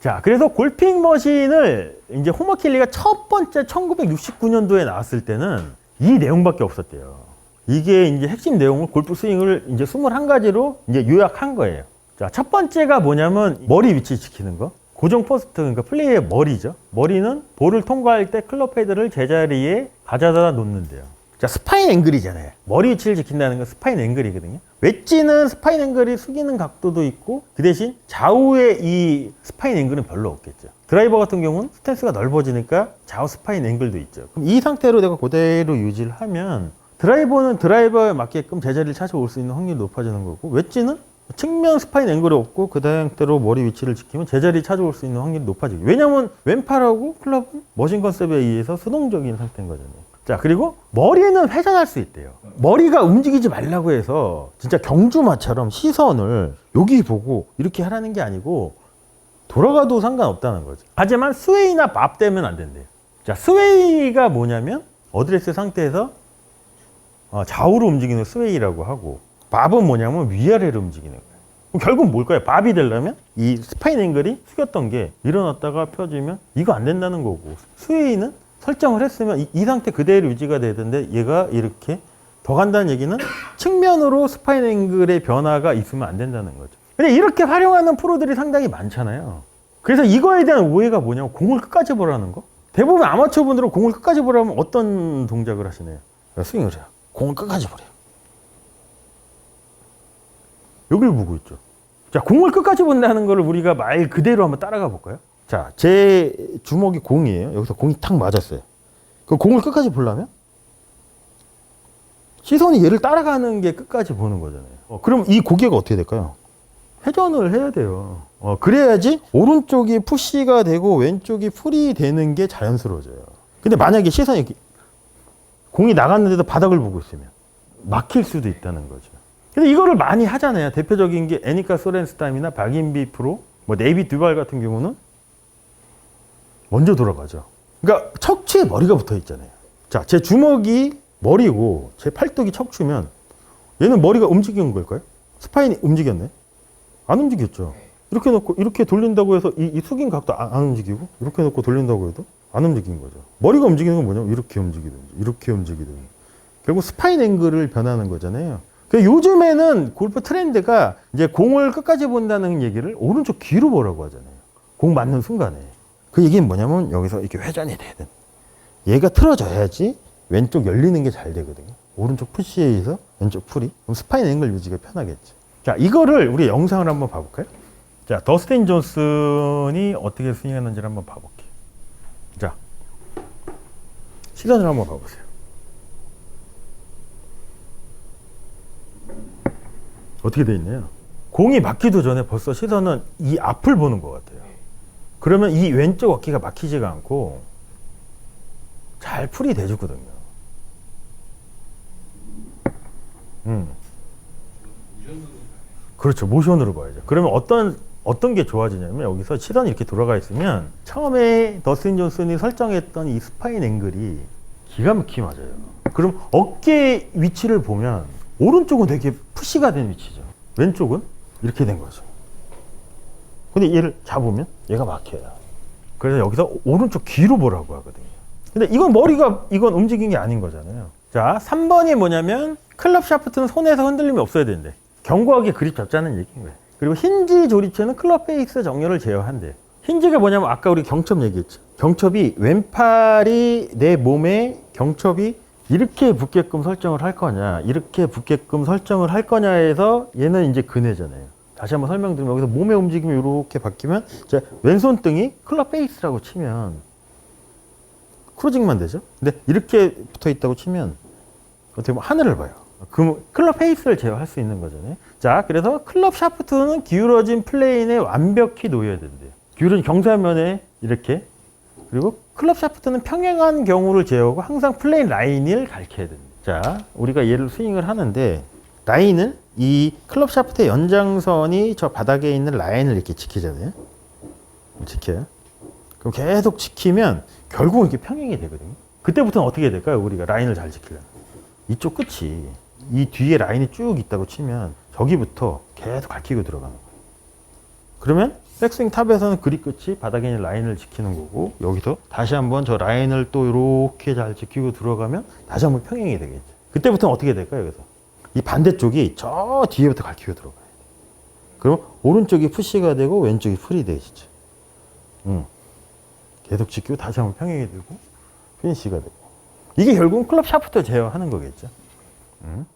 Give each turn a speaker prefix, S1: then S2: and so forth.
S1: 자, 그래서 골핑 머신을 이제 호머 킬리가 첫 번째 1969년도에 나왔을 때는 이 내용밖에 없었대요. 이게 이제 핵심 내용을 골프 스윙을 이제 21가지로 이제 요약한 거예요. 자, 첫 번째가 뭐냐면 머리 위치 지키는 거. 고정 포스트, 그러니까 플레이의 머리죠. 머리는 볼을 통과할 때 클럽 헤드를 제자리에 가져다 놓는데요. 자, 스파인 앵글이잖아요. 머리 위치를 지킨다는 건 스파인 앵글이거든요. 웨지는 스파인 앵글이 숙이는 각도도 있고 그 대신 좌우에 이 스파인 앵글은 별로 없겠죠. 드라이버 같은 경우는 스탠스가 넓어지니까 좌우 스파인 앵글도 있죠. 그럼 이 상태로 내가 그대로 유지를 하면 드라이버는 드라이버에 맞게끔 제자리를 찾아올 수 있는 확률이 높아지는 거고 웨지는 측면 스파인 앵글이 없고 그 상태로 머리 위치를 지키면 제자리 찾아올 수 있는 확률이 높아지고 왜냐면 왼팔하고 클럽은 머신 컨셉에 의해서 수동적인 상태인 거잖아요. 자 그리고 머리는 회전할 수 있대요. 머리가 움직이지 말라고 해서 진짜 경주마처럼 시선을 여기 보고 이렇게 하라는 게 아니고 돌아가도 상관없다는 거죠. 하지만 스웨이나 밥 되면 안 된대요. 자 스웨이가 뭐냐면 어드레스 상태에서 어, 좌우로 움직이는 스웨이라고 하고 밥은 뭐냐면 위아래로 움직이는 거예요. 결국 뭘까요? 밥이 되려면 이 스파인 앵글이 숙였던 게 일어났다가 펴지면 이거 안 된다는 거고 스웨이는 설정을 했으면 이, 이 상태 그대로 유지가 되던데 얘가 이렇게 더 간다는 얘기는 측면으로 스파인 앵글의 변화가 있으면 안 된다는 거죠. 근데 이렇게 활용하는 프로들이 상당히 많잖아요. 그래서 이거에 대한 오해가 뭐냐면 공을 끝까지 보라는 거. 대부분 아마추어 분들은 공을 끝까지 보라면 어떤 동작을 하시나요? 스윙을 해요. 공을 끝까지 보래요. 여기를 보고 있죠. 자, 공을 끝까지 본다는 걸 우리가 말 그대로 한번 따라가 볼까요? 자, 제 주먹이 공이에요. 여기서 공이 탁 맞았어요. 그 공을 끝까지 보려면 시선이 얘를 따라가는 게 끝까지 보는 거잖아요. 어, 그럼 이 고개가 어떻게 될까요? 회전을 해야 돼요. 어, 그래야지 오른쪽이 푸시가 되고 왼쪽이 풀이 되는 게 자연스러워져요. 근데 만약에 시선이 공이 나갔는데도 바닥을 보고 있으면 막힐 수도 있다는 거죠. 근데 이거를 많이 하잖아요. 대표적인 게 애니카 소렌스타임이나 박인비 프로, 뭐 네이비 듀발 같은 경우는 먼저 돌아가죠. 그러니까 척추에 머리가 붙어 있잖아요. 자, 제 주먹이 머리고 제 팔뚝이 척추면 얘는 머리가 움직인 걸까요? 스파인이 움직였네? 안 움직였죠. 이렇게 놓고 이렇게 돌린다고 해서 이, 이 숙인 각도 안, 안 움직이고 이렇게 놓고 돌린다고 해도 안 움직인 거죠. 머리가 움직이는 건 뭐냐면 이렇게 움직이든지 이렇게 움직이든지 결국 스파인 앵글을 변하는 거잖아요. 그 요즘에는 골프 트렌드가 이제 공을 끝까지 본다는 얘기를 오른쪽 귀로 보라고 하잖아요. 공 맞는 순간에. 그 얘기는 뭐냐면 여기서 이렇게 회전이 되든 얘가 틀어져야지 왼쪽 열리는 게 잘 되거든요. 오른쪽 푸시에 의해서 왼쪽 풀이. 그럼 스파인 앵글 유지가 편하겠지. 자, 이거를 우리 영상을 한번 봐볼까요? 자, 더스틴 존슨이 어떻게 스윙했는지를 한번 봐볼게요. 자, 시선을 한번 봐보세요. 어떻게 돼 있나요? 공이 막히도 전에 벌써 시선은 이 앞을 보는 것 같아요. 그러면 이 왼쪽 어깨가 막히지가 않고 잘 풀이 돼주거든요. 음. 그렇죠. 모션으로 봐야죠. 그러면 어떤 어떤 게 좋아지냐면 여기서 시선이 이렇게 돌아가 있으면 처음에 더스틴 존슨이 설정했던 이 스파인 앵글이 기가 막히게 맞아요. 그럼 어깨 위치를 보면 오른쪽은 되게 푸시가 된 위치죠. 왼쪽은 이렇게 된 거죠. 근데 얘를 잡으면 얘가 막혀요. 그래서 여기서 오른쪽 귀로 보라고 하거든요. 근데 이건 머리가 이건 움직인 게 아닌 거잖아요. 자, 3번이 뭐냐면 클럽 샤프트는 손에서 흔들림이 없어야 되는데 견고하게 그립 잡자는 얘기인 거예요. 그리고 힌지 조립체는 클럽 페이스 정렬을 제어한대. 힌지가 뭐냐면 아까 우리 경첩 얘기했죠. 경첩이 왼팔이 내 몸에 경첩이 이렇게 붙게끔 설정을 할 거냐, 이렇게 붙게끔 설정을 할 거냐에서 얘는 이제 근해잖아요. 다시 한번 설명드리면 여기서 몸의 움직임이 이렇게 바뀌면 자, 왼손 등이 클럽 페이스라고 치면 크루징만 되죠. 근데 이렇게 붙어 있다고 치면 어떻게 보면 하늘을 봐요. 그럼 클럽 페이스를 제어할 수 있는 거잖아요. 자, 그래서 클럽 샤프트는 기울어진 플레인에 완벽히 놓여야 된대요. 기울어진 경사면에 이렇게 그리고 클럽 샤프트는 평행한 경우를 제어하고 항상 플레인 라인을 가리켜야 됩니다. 자, 우리가 얘를 스윙을 하는데 라인을 이 클럽 샤프트의 연장선이 저 바닥에 있는 라인을 이렇게 지키잖아요. 지켜요. 그럼 계속 지키면 결국 이렇게 평행이 되거든요. 그때부터는 어떻게 될까요? 우리가 라인을 잘 지키려면. 이쪽 끝이 이 뒤에 라인이 쭉 있다고 치면 저기부터 계속 가리키고 들어가는 거예요. 그러면 백스윙 탑에서는 그립 끝이 바닥에 있는 라인을 지키는 거고 여기서 다시 한번 저 라인을 또 이렇게 잘 지키고 들어가면 다시 한번 평행이 되겠죠. 그때부터는 어떻게 될까요? 여기서 이 반대쪽이 저 뒤에부터 갈키고 들어가요. 그럼 오른쪽이 푸시가 되고 왼쪽이 풀이 되시죠. 음. 계속 지키고 다시 한번 평행이 되고 피니시가 되고 이게 결국은 클럽 샤프트 제어하는 거겠죠. 음.